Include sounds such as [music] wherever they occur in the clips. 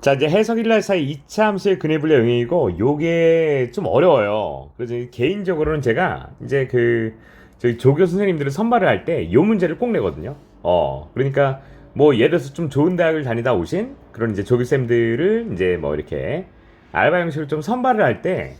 자 이제 해석일날 사이 2차 함수의 근해분리 영역이고 요게 좀 어려워요. 그래서 개인적으로는 제가 이제 그 저희 조교 선생님들을 선발을 할 때 요 문제를 꼭 내거든요. 어 그러니까 뭐 예를 들어서 좀 좋은 대학을 다니다 오신 그런 이제 조교 쌤들을 이제 뭐 이렇게 알바 형식으로 좀 선발을 할 때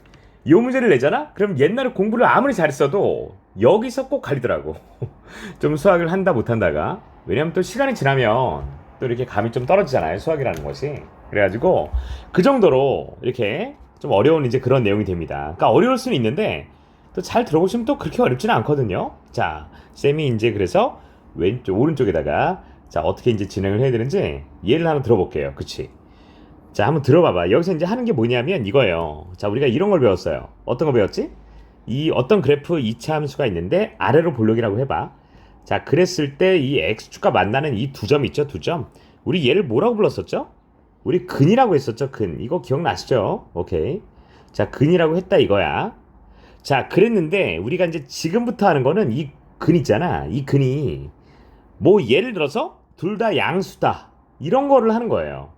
요 문제를 내잖아? 그럼 옛날에 공부를 아무리 잘했어도 여기서 꼭 갈리더라고. [laughs] 좀 수학을 한다 못한다가 왜냐면 또 시간이 지나면 또 이렇게 감이 좀 떨어지잖아요 수학이라는 것이 그래가지고 그 정도로 이렇게 좀 어려운 이제 그런 내용이 됩니다. 그러니까 어려울 수는 있는데 또 잘 들어보시면 또 그렇게 어렵지는 않거든요. 자 쌤이 이제 그래서 왼쪽 오른쪽에다가 자 어떻게 이제 진행을 해야 되는지 예를 하나 들어볼게요. 그치? 자 한번 들어봐봐. 여기서 이제 하는 게 뭐냐면 이거예요. 자 우리가 이런 걸 배웠어요. 어떤 거 배웠지? 이 어떤 그래프 2차 함수가 있는데 아래로 볼록이라고 해봐. 자, 그랬을 때 이 x축과 만나는 이 두 점 있죠? 두 점. 우리 얘를 뭐라고 불렀었죠? 우리 근이라고 했었죠? 근. 이거 기억나시죠? 오케이. 자, 근이라고 했다 이거야. 자, 그랬는데 우리가 이제 지금부터 하는 거는 이 근 있잖아. 이 근이 뭐 예를 들어서 둘 다 양수다. 이런 거를 하는 거예요.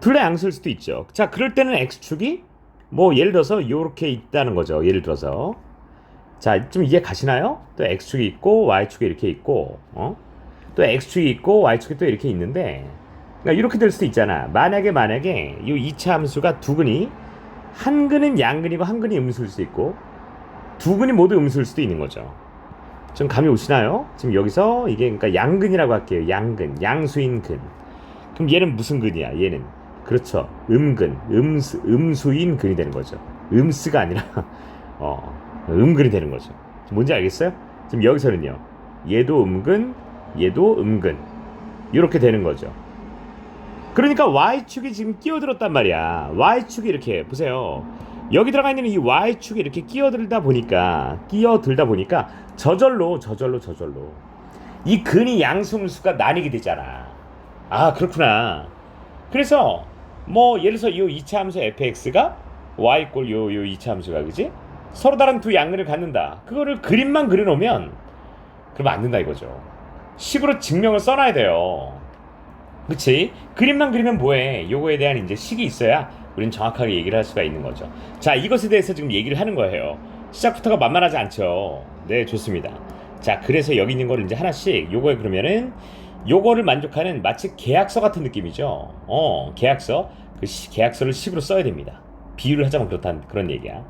둘 다 양수일 수도 있죠. 자, 그럴 때는 x축이 뭐 예를 들어서 요렇게 있다는 거죠. 예를 들어서 자, 좀 이해 가시나요? 또 x축이 있고 y축이 이렇게 있고, 어? 또 x축이 있고 y축이 또 이렇게 있는데, 그러니까 이렇게 될 수도 있잖아. 만약에 만약에 이 2차 함수가 두 근이 한 근은 양근이고 한 근이 음수일 수 있고 두 근이 모두 음수일 수도 있는 거죠. 좀 감이 오시나요? 지금 여기서 이게 그러니까 양근이라고 할게요. 양근, 양수인 근. 그럼 얘는 무슨 근이야? 얘는 그렇죠. 음근, 음수, 음수인 근이 되는 거죠. 음스가 아니라 [laughs] 어. 음근이 되는 거죠. 뭔지 알겠어요? 지금 여기서는요. 얘도 음근, 얘도 음근. 이렇게 되는 거죠. 그러니까 y축이 지금 끼어들었단 말이야. y축이 이렇게 보세요. 여기 들어가 있는 이 y축이 이렇게 끼어들다 보니까 끼어들다 보니까 저절로 저절로 저절로 이 근이 양수음수가 나뉘게 되잖아. 아 그렇구나. 그래서 뭐 예를 들어서 이 2차 함수 fx가 y 꼴 요 요 2차 함수가 그지? 서로 다른 두 양근을 갖는다. 그거를 그림만 그려놓으면 그러면 안 된다 이거죠. 식으로 증명을 써놔야 돼요. 그치? 그림만 그리면 뭐해? 요거에 대한 이제 식이 있어야 우리는 정확하게 얘기를 할 수가 있는 거죠. 자, 이것에 대해서 지금 얘기를 하는 거예요. 시작부터가 만만하지 않죠. 네, 좋습니다. 자, 그래서 여기 있는 거를 이제 하나씩 요거에 그러면은 요거를 만족하는 마치 계약서 같은 느낌이죠. 어, 계약서. 그 시, 계약서를 식으로 써야 됩니다. 비유를 하자면 그렇다는 그런 얘기야.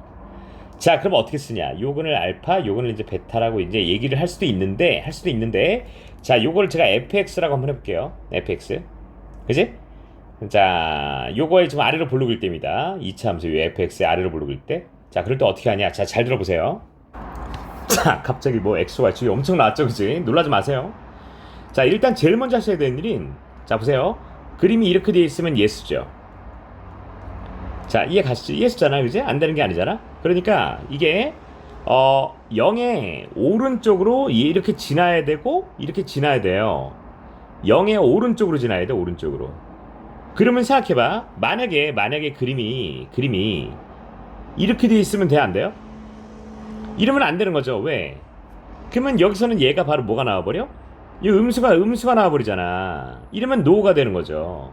자, 그럼 어떻게 쓰냐? 요거를 알파, 요거를 이제 베타라고 이제 얘기를 할 수도 있는데, 할 수도 있는데, 자, 요거를 제가 fx라고 한번 해볼게요. fx. 그지? 자, 요거에 지금 아래로 볼록 일 때입니다. 2차 함수 요 fx의 아래로 볼록 일 때. 자, 그럴 때 어떻게 하냐? 자, 잘 들어보세요. 자, 갑자기 뭐 x, y 축이 엄청 나왔죠, 그지? 놀라지 마세요. 자, 일단 제일 먼저 하셔야 되는 일인, 자, 보세요. 그림이 이렇게 되어 있으면 예스죠. 자, 이해 가시죠? 예스잖아요, 그지? 안 되는 게 아니잖아? 그러니까 이게 어 0의 오른쪽으로 이렇게 지나야 되고 이렇게 지나야 돼요. 0의 오른쪽으로 지나야 돼 오른쪽으로. 그러면 생각해봐. 만약에 만약에 그림이 그림이 이렇게 돼 있으면 돼 안 돼요? 이러면 안 되는 거죠. 왜? 그러면 여기서는 얘가 바로 뭐가 나와버려? 이 음수가 음수가 나와버리잖아. 이러면 노가 되는 거죠.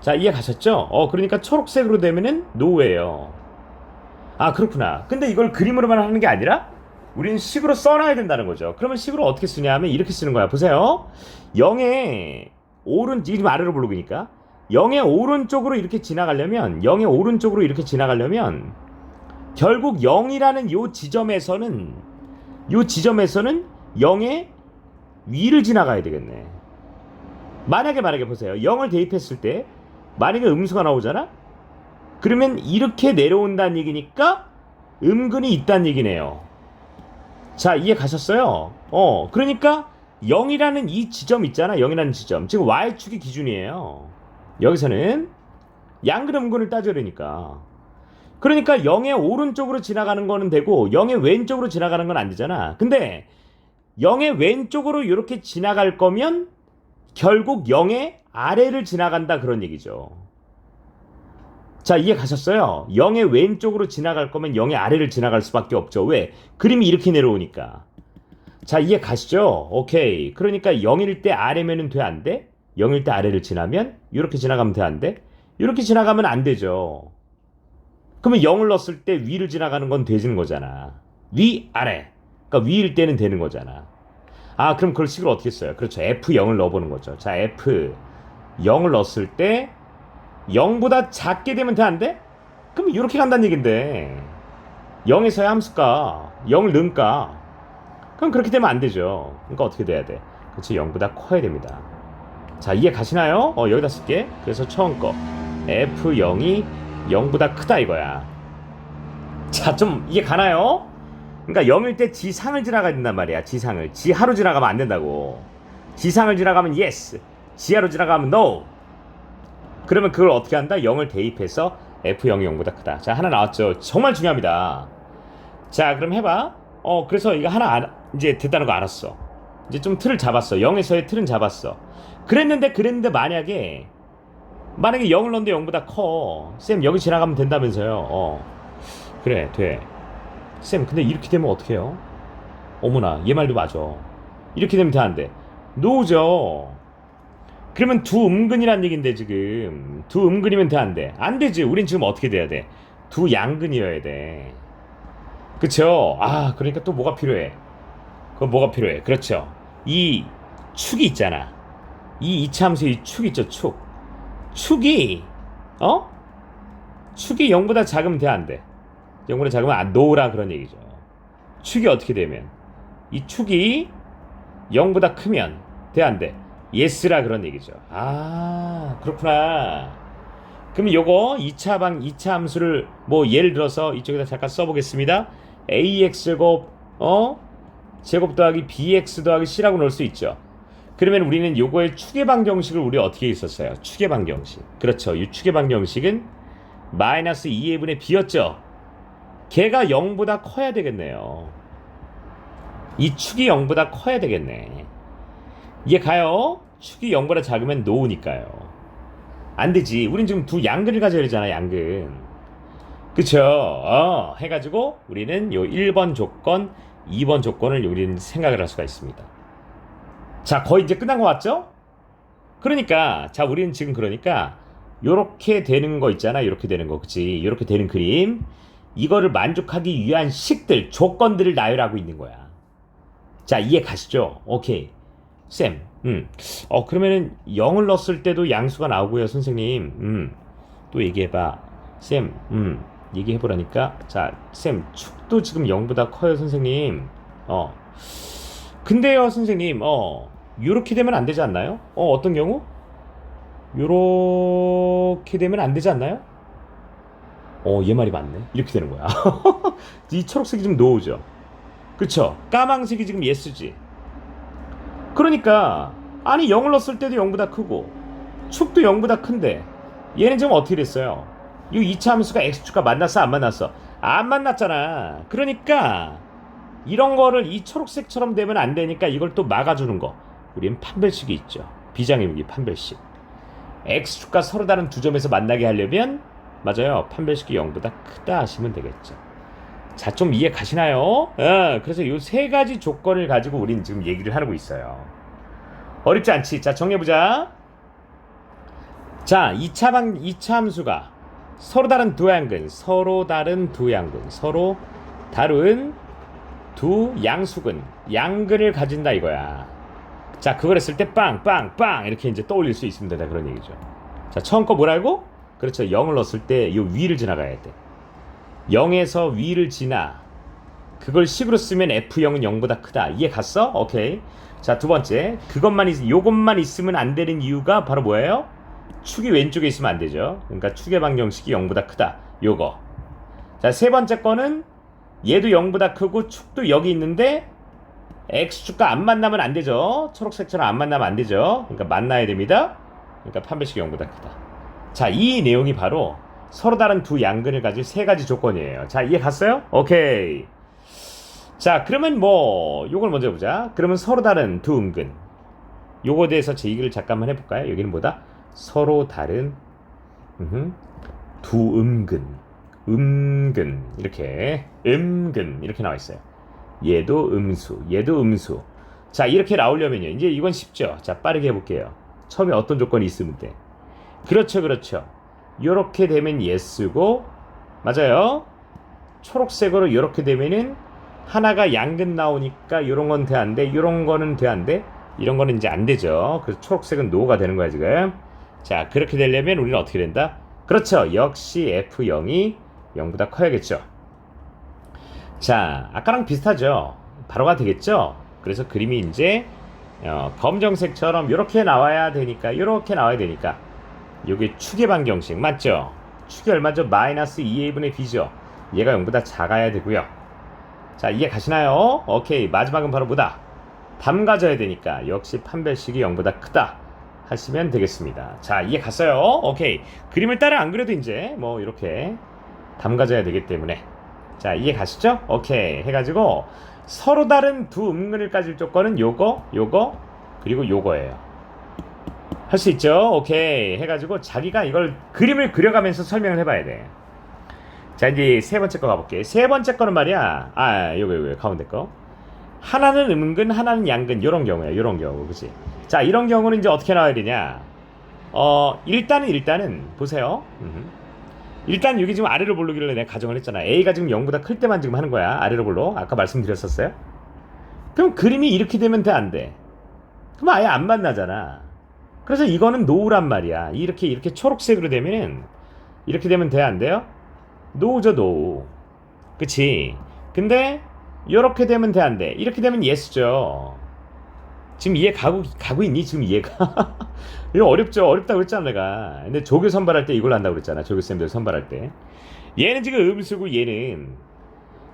자 이해 가셨죠? 어 그러니까 초록색으로 되면은 노예요. 아 그렇구나. 근데 이걸 그림으로만 하는 게 아니라 우리는 식으로 써놔야 된다는 거죠. 그러면 식으로 어떻게 쓰냐 하면 이렇게 쓰는 거야. 보세요. 0의 오른 지금 아래로 볼록이니까 0의 오른쪽으로 이렇게 지나가려면 0의 오른쪽으로 이렇게 지나가려면 결국 0이라는 요 지점에서는 요 지점에서는 0의 위를 지나가야 되겠네. 만약에 만약에 보세요. 0을 대입했을 때 만약에 음수가 나오잖아? 그러면 이렇게 내려온다는 얘기니까 음근이 있다는 얘기네요. 자, 이해 가셨어요? 어, 그러니까 0이라는 이 지점 있잖아. 0이라는 지점. 지금 y축이 기준이에요. 여기서는 양근 음근을 따져려니까. 그러니까 0의 오른쪽으로 지나가는 거는 되고 0의 왼쪽으로 지나가는 건 안 되잖아. 근데 0의 왼쪽으로 이렇게 지나갈 거면 결국 0의 아래를 지나간다 그런 얘기죠. 자, 이해 가셨어요? 0의 왼쪽으로 지나갈 거면 0의 아래를 지나갈 수밖에 없죠. 왜? 그림이 이렇게 내려오니까. 자, 이해 가시죠? 오케이. 그러니까 0일 때 아래면은 돼, 안 돼? 0일 때 아래를 지나면 이렇게 지나가면 되는데 이렇게 지나가면 안 되죠. 그러면 0을 넣었을 때 위를 지나가는 건 되지는 거잖아. 위 아래. 그러니까 위일 때는 되는 거잖아. 아 그럼 그걸 식을 어떻게 써요? 그렇죠. F0을 넣어보는 거죠. 자 F0을 넣었을 때 0보다 작게 되면 돼 안 돼? 그럼 이렇게 간다는 얘긴데 0에서의 함수가 0을 넣을까? 그럼 그렇게 되면 안 되죠. 그러니까 어떻게 돼야 돼? 그렇지 0보다 커야 됩니다. 자 이해 가시나요? 어 여기다 쓸게. 그래서 처음 거 F0이 0보다 크다 이거야. 자 좀 이해 가나요? 그러니까 0일 때 지상을 지나가야 된단 말이야. 지상을. 지하로 지나가면 안 된다고. 지상을 지나가면 yes. 지하로 지나가면 no. 그러면 그걸 어떻게 한다? 0을 대입해서 F0이 0보다 크다. 자, 하나 나왔죠. 정말 중요합니다. 자, 그럼 해봐. 어, 그래서 이거 하나 알, 이제 됐다는 거 알았어. 이제 좀 틀을 잡았어. 0에서의 틀은 잡았어. 그랬는데, 그랬는데 만약에, 만약에 0을 넣는데 0보다 커. 쌤, 여기 지나가면 된다면서요. 어. 그래, 돼. 쌤, 근데 이렇게 되면 어떡해요? 어머나, 얘 말도 맞아. 이렇게 되면 돼 안 돼. 노죠. 그러면 두 음근이란 얘긴데 지금 두 음근이면 돼 안 돼? 안 되지. 우린 지금 어떻게 돼야 돼? 두 양근이어야 돼. 그쵸? 아 그러니까 또 뭐가 필요해? 그럼 뭐가 필요해? 그렇죠. 이 축이 있잖아. 이 이차함수 이축 있죠 축. 축이 어? 축이 0보다 작으면 돼 안 돼? 0보다 작으면 안 노라 그런 얘기죠. 축이 어떻게 되면 이 축이 0보다 크면 돼 안 돼? 예스라 그런 얘기죠. 아, 그렇구나. 그럼 요거 2차 방 2차 함수를 뭐 예를 들어서 이쪽에다 잠깐 써 보겠습니다. ax 제곱 어? 제곱 더하기 bx 더하기 c라고 넣을 수 있죠. 그러면 우리는 요거의 축의 방 정식을 우리 어떻게 있었어요? 축의 방 정식. 그렇죠. 이 축의 방 정식은 마이너스 2분의 b였죠. 걔가 0보다 커야 되겠네요. 이 축이 0보다 커야 되겠네. 이해 가요? 축이 0보다 작으면 노우니까요. 안 되지. 우린 지금 두 양근을 가져야 되잖아, 양근. 그쵸? 어, 해가지고 우리는 요 1번 조건, 2번 조건을 우리는 생각을 할 수가 있습니다. 자, 거의 이제 끝난 거 같죠? 그러니까, 자, 우리는 지금 그러니까, 요렇게 되는 거 있잖아. 요렇게 되는 거. 그치? 요렇게 되는 그림. 이거를 만족하기 위한 식들, 조건들을 나열하고 있는 거야. 자, 이해 가시죠? 오케이. 쌤, 음, 어, 그러면은 0을 넣었을 때도 양수가 나오고요, 선생님. 음, 또 얘기해봐. 쌤, 음, 얘기해보라니까. 자, 쌤, 축도 지금 0보다 커요, 선생님. 어. 근데요, 선생님, 어, 요렇게 되면 안 되지 않나요? 어, 어떤 경우? 요렇게 되면 안 되지 않나요? 어, 얘 말이 맞네. 이렇게 되는 거야. [laughs] 이 초록색이 좀 노우죠. 그쵸? 까망색이 지금 예스지. 그러니까 아니 0을 넣었을 때도 0보다 크고 축도 0보다 큰데 얘는 지금 어떻게 됐어요? 이 2차 함수가 x축과 만났어 안 만났어? 안 만났잖아. 그러니까 이런 거를 이 초록색처럼 되면 안 되니까 이걸 또 막아주는 거. 우리는 판별식이 있죠. 비장의 무기 판별식. x축과 서로 다른 두 점에서 만나게 하려면 맞아요. 판별식이 0보다 크다 하시면 되겠죠. 자, 좀 이해 가시나요? 어, 그래서 이 세 가지 조건을 가지고 우린 지금 얘기를 하고 있어요. 어렵지 않지? 자, 정해보자. 자, 2차 방, 2차 함수가 서로 다른 두 양근, 서로 다른 두 양근, 서로 다른 두 양수근, 양근을 가진다 이거야. 자, 그걸 했을 때 빵, 빵, 빵 이렇게 이제 떠올릴 수 있습니다. 그런 얘기죠. 자, 처음 거 뭐라고? 그렇죠. 0을 넣었을 때 이 위를 지나가야 돼. 0에서 위를 지나 그걸 식으로 쓰면 F0은 0보다 크다. 이해 갔어? 오케이. 자, 두 번째. 그것만 있, 요것만 있으면 안 되는 이유가 바로 뭐예요? 축이 왼쪽에 있으면 안 되죠. 그러니까 축의 방정식이 0보다 크다. 요거. 자, 세 번째 거는 얘도 0보다 크고 축도 여기 있는데 X축과 안 만나면 안 되죠. 초록색처럼 안 만나면 안 되죠. 그러니까 만나야 됩니다. 그러니까 판별식이 0보다 크다. 자, 이 내용이 바로 서로 다른 두 양근을 가진 세 가지 조건이에요. 자, 이해 갔어요? 오케이. 자, 그러면 뭐 요걸 먼저 보자. 그러면 서로 다른 두 음근. 요거에 대해서 제 얘기를 잠깐만 해볼까요? 여기는 뭐다? 서로 다른 음흠, 두 음근. 음근 이렇게 음근 이렇게 나와 있어요. 얘도 음수, 얘도 음수. 자, 이렇게 나오려면요. 이제 이건 쉽죠. 자, 빠르게 해볼게요. 처음에 어떤 조건이 있으면 돼. 그렇죠, 그렇죠. 이렇게 되면 yes고 맞아요. 초록색으로 이렇게 되면은 하나가 양근 나오니까 이런 건 돼안 돼, 이런 거는 돼안 돼, 이런 거는 이제 안 되죠. 그래서 초록색은 노가 되는 거야 지금. 자 그렇게 되려면 우리는 어떻게 된다? 그렇죠. 역시 F0이 0보다 커야겠죠. 자 아까랑 비슷하죠. 바로가 되겠죠. 그래서 그림이 이제 어, 검정색처럼 이렇게 나와야 되니까 이렇게 나와야 되니까 이게 축의 반경식 맞죠? 축이 얼마죠? 마이너스 2a분의 b죠. 얘가 0보다 작아야 되고요. 자 이해 가시나요? 오케이 마지막은 바로 뭐다? 담가져야 되니까 역시 판별식이 0보다 크다 하시면 되겠습니다. 자 이해 갔어요? 오케이 그림을 따라 안 그래도 이제 뭐 이렇게 담가져야 되기 때문에 자 이해 가시죠? 오케이 해가지고 서로 다른 두 음근을 가질 조건은 요거 요거 그리고 요거예요. 할 수 있죠? 오케이 해가지고 자기가 이걸 그림을 그려가면서 설명을 해봐야 돼. 자 이제 세 번째 거 가볼게. 세 번째 거는 말이야. 아 요거 요거 가운데 거. 하나는 음근, 하나는 양근 요런 경우야. 요런 경우 그치? 자 이런 경우는 이제 어떻게 나와야 되냐? 어 일단은 일단은 보세요. 일단 여기 지금 아래로 볼르기를 내가 가정을 했잖아. A가 지금 0보다 클 때만 지금 하는 거야. 아래로 볼로. 아까 말씀드렸었어요. 그럼 그림이 이렇게 되면 돼, 안 돼? 그럼 아예 안 만나잖아. 그래서 이거는 노우란 말이야. 이렇게 이렇게 초록색으로 되면은 이렇게 되면 돼, 안 돼요? 노우죠, 노우. 그치? 근데 이렇게 되면 돼, 안 돼? 이렇게 되면 예스죠. 지금 이해 가고 가고 있니? 지금 이해가? [laughs] 이거 어렵죠. 어렵다고 그랬잖아 내가. 근데 조교 선발할 때 이걸 한다고 그랬잖아. 조교 쌤들 선발할 때. 얘는 지금 음수고 얘는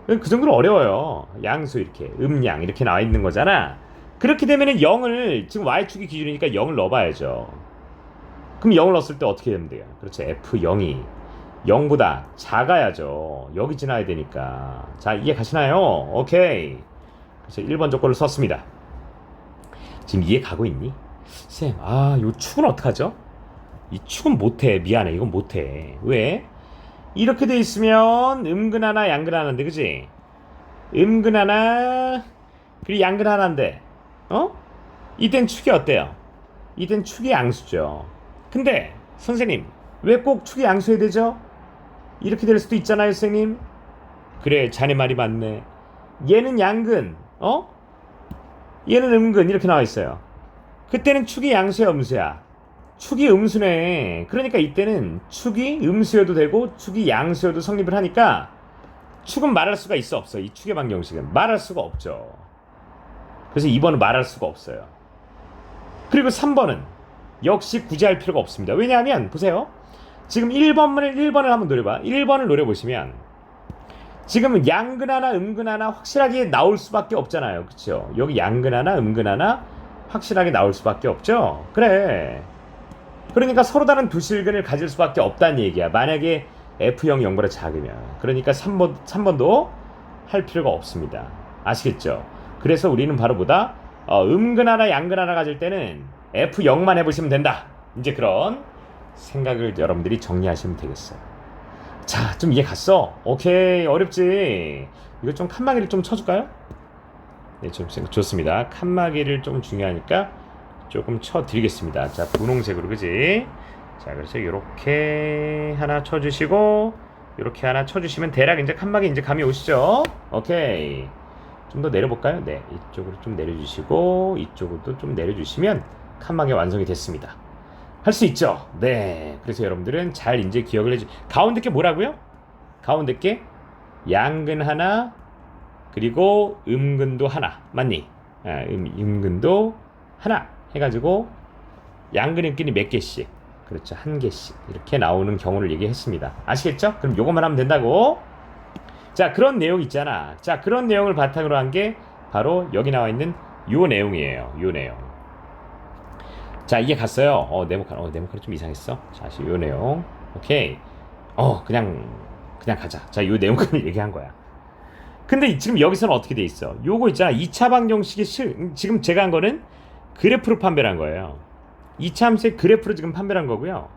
그 정도로 어려워요. 양수 이렇게 음양 이렇게 나와 있는 거잖아. 그렇게 되면은 0을 지금 y축이 기준이니까 0을 넣어봐야죠. 그럼 0을 넣었을 때 어떻게 되면 돼요? 그렇죠. f0이 0보다 작아야죠. 여기 지나야 되니까. 자 이해 가시나요? 오케이. 그래서 1번 조건을 썼습니다. 지금 이해 가고 있니? 쌤, 아, 요 축은 어떡하죠? 이 축은 못해. 미안해. 이건 못해. 왜? 이렇게 돼 있으면 음근 하나, 양근 하나인데, 그지? 음근 하나, 그리고 양근 하나인데, 어? 이땐 축이 어때요? 이땐 축이 양수죠. 근데, 선생님, 왜 꼭 축이 양수해야 되죠? 이렇게 될 수도 있잖아요, 선생님. 그래, 자네 말이 맞네. 얘는 양근, 어? 얘는 음근 이렇게 나와 있어요. 그때는 축이 양수야 음수야. 축이 음수네. 그러니까 이때는 축이 음수여도 되고 축이 양수여도 성립을 하니까 축은 말할 수가 있어 없어. 이 축의 방정식은 말할 수가 없죠. 그래서 2번은 말할 수가 없어요. 그리고 3번은 역시 굳이 할 필요가 없습니다. 왜냐하면 보세요. 지금 1번을 1번을 한번 노려봐. 1번을 노려보시면 지금 양근 하나 음근 하나 확실하게 나올 수밖에 없잖아요. 그렇죠? 여기 양근 하나 음근 하나 확실하게 나올 수밖에 없죠. 그래. 그러니까 서로 다른 두 실근을 가질 수밖에 없다는 얘기야. 만약에 F형 0보다 작으면. 그러니까 3번 3번도 할 필요가 없습니다. 아시겠죠? 그래서 우리는 바로 보다 어, 음근 하나 양근 하나 가질 때는 F0만 해보시면 된다. 이제 그런 생각을 여러분들이 정리하시면 되겠어요. 자, 좀 이해 갔어? 오케이, 어렵지? 이거 좀 칸막이를 좀 쳐줄까요? 네, 좀 좋습니다. 칸막이를 좀 중요하니까 조금 쳐드리겠습니다. 자, 분홍색으로, 그지? 자, 그래서 이렇게 하나 쳐주시고, 이렇게 하나 쳐주시면 대략 이제 칸막이 이제 감이 오시죠? 오케이. 좀 더 내려볼까요? 네, 이쪽으로 좀 내려주시고, 이쪽으로도 좀 내려주시면 칸막이 완성이 됐습니다. 할 수 있죠. 네. 그래서 여러분들은 잘 이제 기억을 해주. 가운데 게 뭐라고요? 가운데 게 양근 하나 그리고 음근도 하나 맞니? 아, 음, 음근도 하나 해가지고 양근 음끼리 몇 개씩 그렇죠 한 개씩 이렇게 나오는 경우를 얘기했습니다. 아시겠죠? 그럼 요것만 하면 된다고. 자 그런 내용 있잖아. 자 그런 내용을 바탕으로 한 게 바로 여기 나와 있는 요 내용이에요. 요 내용. 자 이게 갔어요. 어 네모칸 어 네모칸이 좀 이상했어. 자요 내용 오케이. 어 그냥 그냥 가자. 자 요 내용칸을 [laughs] 얘기한 거야. 근데 지금 여기서는 어떻게 돼 있어? 요거 있잖아. 2차 방정식이 실 지금 제가 한 거는 그래프로 판별한 거예요. 2차 함수의 그래프로 지금 판별한 거고요.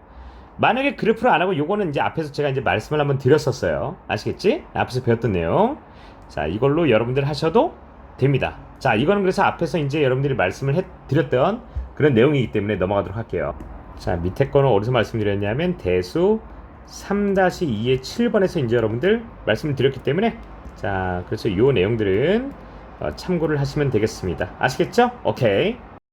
만약에 그래프를 안 하고 요거는 이제 앞에서 제가 이제 말씀을 한번 드렸었어요. 아시겠지? 앞에서 배웠던 내용. 자, 이걸로 여러분들 하셔도 됩니다. 자, 이거는 그래서 앞에서 이제 여러분들이 말씀을 해 드렸던 그런 내용이기 때문에 넘어가도록 할게요. 자, 밑에 거는 어디서 말씀드렸냐면 대수 3-2의 7번에서 이제 여러분들 말씀을 드렸기 때문에 자, 그래서 요 내용들은 어, 참고를 하시면 되겠습니다. 아시겠죠? 오케이.